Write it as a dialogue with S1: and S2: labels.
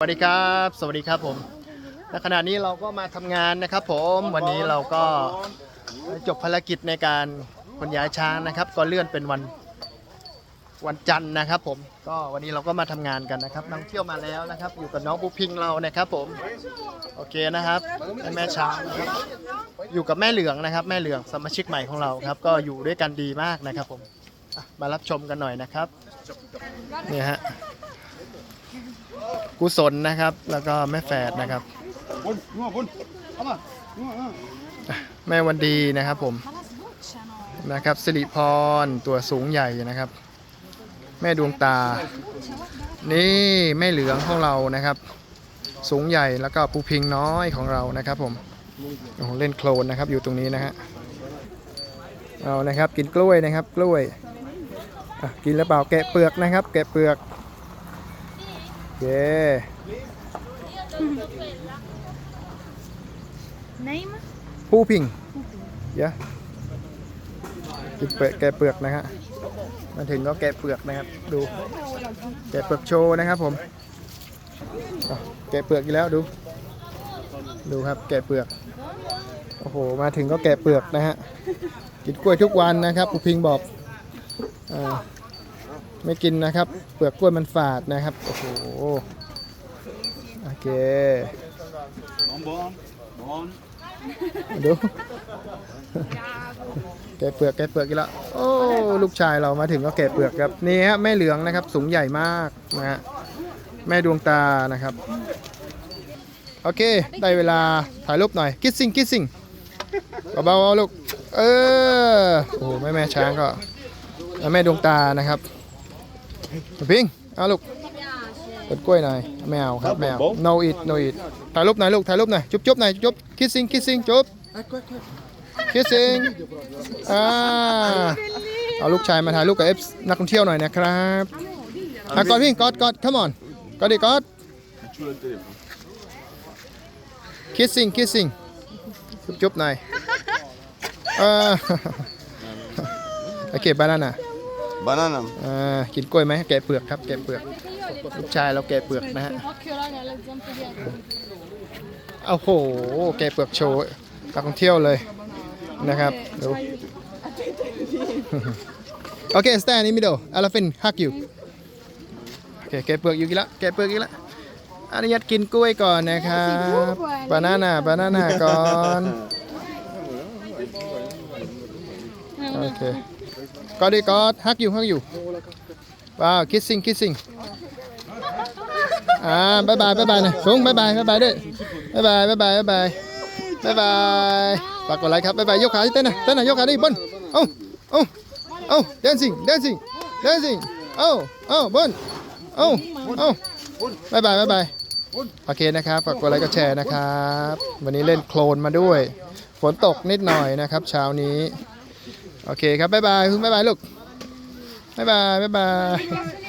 S1: สวัสดีครับ สวัสดีครับผมในขณะนี้เราก็มาทำงานนะครับ ผมวันนี้เราก็จบภารกิจในการขนย้ายช้างนะครับ ก็เลื่อนเป็นวันวันจันทร์นะครับ ผมก็วันนี้เราก็มาทำงานกันนะครับนักท่องเที่ยวมาแล้วนะครับ อยู่กับน้องบูพิงเรานะครับ ผมโอเคนะครับแม่ช้างนะครับอยู่กับแม่เหลืองนะครับ แม่เหลืองสมาชิกใหม่ของเราครับ ก็อยู่ด้วยกันดีมากนะครับ ผมมารับชมกันหน่อยนะครับเนี่ยฮะ กุศลนะครับ แล้วก็แม่แฝดนะครับ
S2: บุญนัวบุญเอามานัวอะ
S1: แม่วันดีนะครับผม นะครับสิริพรตัวสูงใหญ่นะครับ แม่ดวงตา นี่แม่เหลืองของเรานะครับ สูงใหญ่แล้วก็ปูพิงน้อยของเรานะครับ ผมโอ้โหเล่นโคลนนะครับ อยู่ตรงนี้นะฮะเอานะครับ กินกล้วยนะครับ กล้วยอะกินแล้วเปล่าแกะเปลือกนะครับ แกะเปลือก เย้
S3: Name?
S1: ปูพิงเยอะกินเปลือกแกะเปลือกนะฮะมาถึงก็แกะเปลือกนะครับ ดู แกะเปลือกโชว์นะครับผมอะแกะเปลือกอีกแล้วดู ดูครับแกะเปลือก โอ้โห มาถึงก็แกะเปลือกนะฮะ กินกล้วยทุกวันนะครับปูพิงบอกอ่า ไม่กินนะครับ เปลือกกล้วยมันฝาดนะครับ โอ้โห โอเค
S2: บอมบอมบอม
S1: ดูแกะเปลือกแกะเปลือกอีกแล้วโอ้ลูกชายเรามาถึงก็แกะเปลือกครับนี่ฮะแม่เหลืองนะครับ สูงใหญ่มากนะฮะแม่ดวงตานะครับ โอเค ได้เวลาถ่ายรูปหน่อยคิดซิงคิดซิงเบาๆลูกเออโอ้โหแม่แม่ช้างก็แล้วแม่ดวงตานะครับ พิงเอาลูกเปิดกล้วยหน่อยไม่เอาครับไม่เอา no eat no eat ถ่ายรูปหน่อยลูกถ่ายรูปหน่อยจุ๊บจุ๊บหน่อยจุ๊บคิดซิงคิดซิงจุ๊บคิสซิงอ่าเอาลูกชายมาถ่ายรูปกับเอฟนักท่องเที่ยวหน่อยนะครับอะกอดพี่กอดกอด come on กอดดิกอด kissing kissing จุ๊บจุ๊บหน่อยอ่าโอเคบานาน่า
S2: บานาน่า
S1: อ่ากินกล้วยไหมแกะเปลือกครับแกะเปลือก ลูกชายเราแกะเปลือกนะฮะ โอ้โห แกะเปลือกโชว์นักท่องเที่ยวเลยนะครับดูโอเค stand in middle elephant hug you โอเคแกะเปลือกอยู่กี่ละแกะเปลือกกี่ละอนุญาตกินกล้วยก่อนนะครับบานาน่าบานาน่าก่อนโอเค กอดดิกอดฮักอยู่ฮักอยู่ว้าว kissing kissing อ่าบายบายบายบายนะสูงบายบายบายบายด้วยบายบายบายบายบายบายบายบายฝากกดไลค์ครับบายบายยกขาที่เต้นนะเต้นนะยกขาดิบนเอ้าเอ้าเอ้า dancing dancing dancing เอ้าเอ้าบนเอ้าเอ้าบายบายบายบายโอเคนะครับฝากกดไลค์กดแชร์นะครับ วันนี้เล่นโคลนมาด้วย ฝนตกนิดหน่อยนะครับ เช้านี้ โอเคครับบายบายคุณบายบายลูกบายบายบายบาย